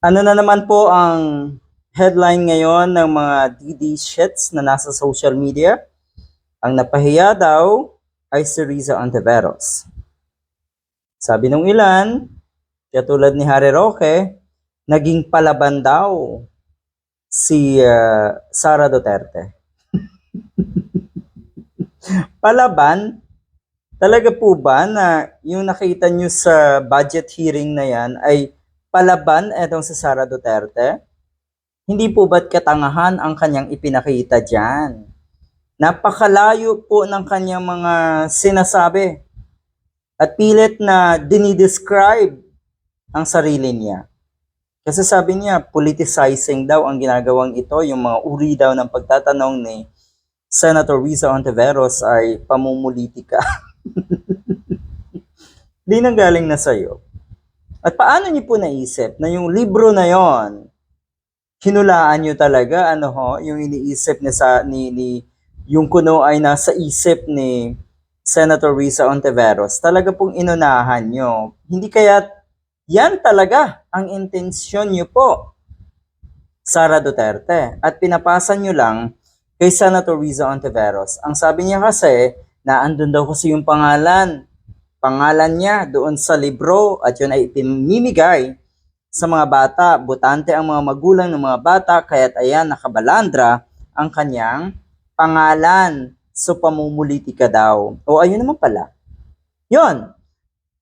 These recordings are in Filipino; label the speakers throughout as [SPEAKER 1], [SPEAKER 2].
[SPEAKER 1] Ano na naman po ang headline ngayon ng mga DD shits na nasa social media? Ang napahiya daw ay si Riza Ontiveros. Sabi nung ilan, katulad ni Harry Roque, naging palaban daw si uh, Sara Duterte. palaban? Talaga po ba na yung nakita nyo sa budget hearing na yan ay palaban etong si Sara Duterte? Hindi po ba't katangahan ang kanyang ipinakita dyan? Napakalayo po ng kanyang mga sinasabi at pilit na dinidescribe ang sarili niya. Kasi sabi niya, politicizing daw ang ginagawang ito, yung mga uri daw ng pagtatanong ni Senator Riza Ontiveros ay pamumulitika. Di nang galing na sa'yo. At paano niyo po naisip na yung libro na yon hinulaan niyo talaga ano ho, yung iniisip ni sa ni, ni yung kuno ay nasa isip ni Senator Risa Ontiveros. Talaga pong inunahan niyo. Hindi kaya yan talaga ang intensyon niyo po. Sara Duterte. At pinapasa niyo lang kay Senator Riza Ontiveros. Ang sabi niya kasi, na andun daw kasi yung pangalan. Pangalan niya doon sa libro at yun ay pinimigay sa mga bata. Butante ang mga magulang ng mga bata kaya't ayan nakabalandra ang kanyang pangalan. So pamumulitika daw. O ayun naman pala. Yun.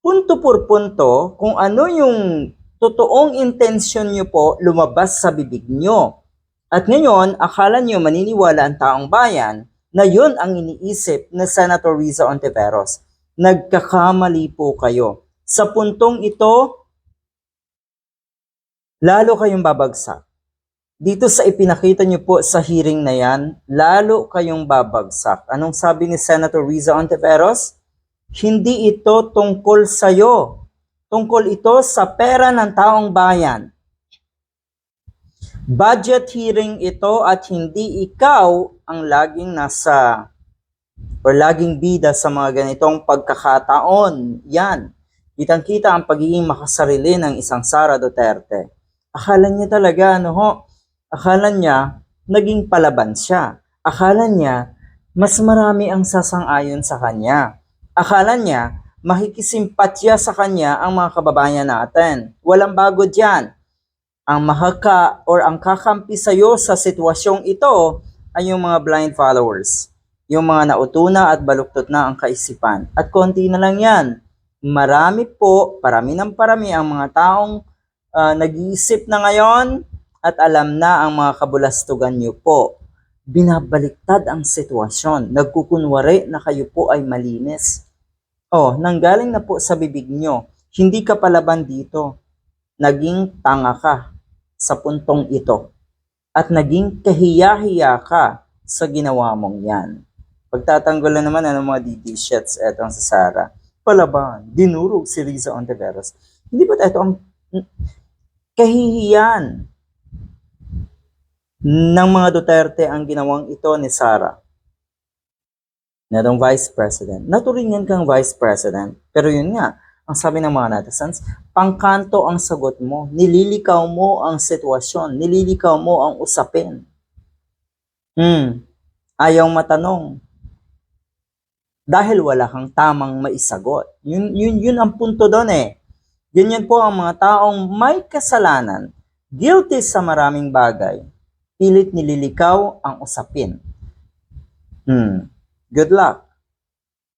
[SPEAKER 1] Punto por punto kung ano yung totoong intensyon nyo po lumabas sa bibig nyo. At ngayon, akala nyo maniniwala ang taong bayan na yun ang iniisip ni Senator Riza Ontiveros. Nagkakamali po kayo. Sa puntong ito, lalo kayong babagsak. Dito sa ipinakita nyo po sa hearing na yan, lalo kayong babagsak. Anong sabi ni Senator Riza Ontiveros? Hindi ito tungkol sa'yo. Tungkol ito sa pera ng taong bayan. Budget hearing ito at hindi ikaw ang laging nasa or laging bida sa mga ganitong pagkakataon. Yan. Kitang-kita ang pagiging makasarili ng isang Sara Duterte. Akala niya talaga, ano ho, akala niya, naging palaban siya. Akala niya, mas marami ang sasang-ayon sa kanya. Akala niya, makikisimpatya sa kanya ang mga kababayan natin. Walang bago dyan. Ang mahaka or ang kakampi sa'yo sa sitwasyong ito ay yung mga blind followers. Yung mga nautuna at baluktot na ang kaisipan. At konti na lang yan. Marami po, parami ng parami ang mga taong ah, nag-iisip na ngayon at alam na ang mga kabulastugan niyo po. Binabaliktad ang sitwasyon. Nagkukunwari na kayo po ay malinis. Oh, nanggaling na po sa bibig nyo. Hindi ka palaban dito. Naging tanga ka sa puntong ito. At naging kahiya-hiya ka sa ginawa mong yan. Pagtatanggulan naman ng mga DD shits etong si Sarah. Palaban, dinurog si Riza Ontiveros. Hindi ba ito ang kahihiyan ng mga Duterte ang ginawang ito ni Sara? Netong Vice President. Naturingan kang Vice President. Pero yun nga, ang sabi ng mga netizens, pangkanto ang sagot mo. Nililikaw mo ang sitwasyon. Nililikaw mo ang usapin. Hmm. Ayaw matanong. Dahil wala kang tamang maisagot. Yun, yun, yun ang punto doon eh. Ganyan po ang mga taong may kasalanan, guilty sa maraming bagay, pilit nililikaw ang usapin. Hmm. Good luck.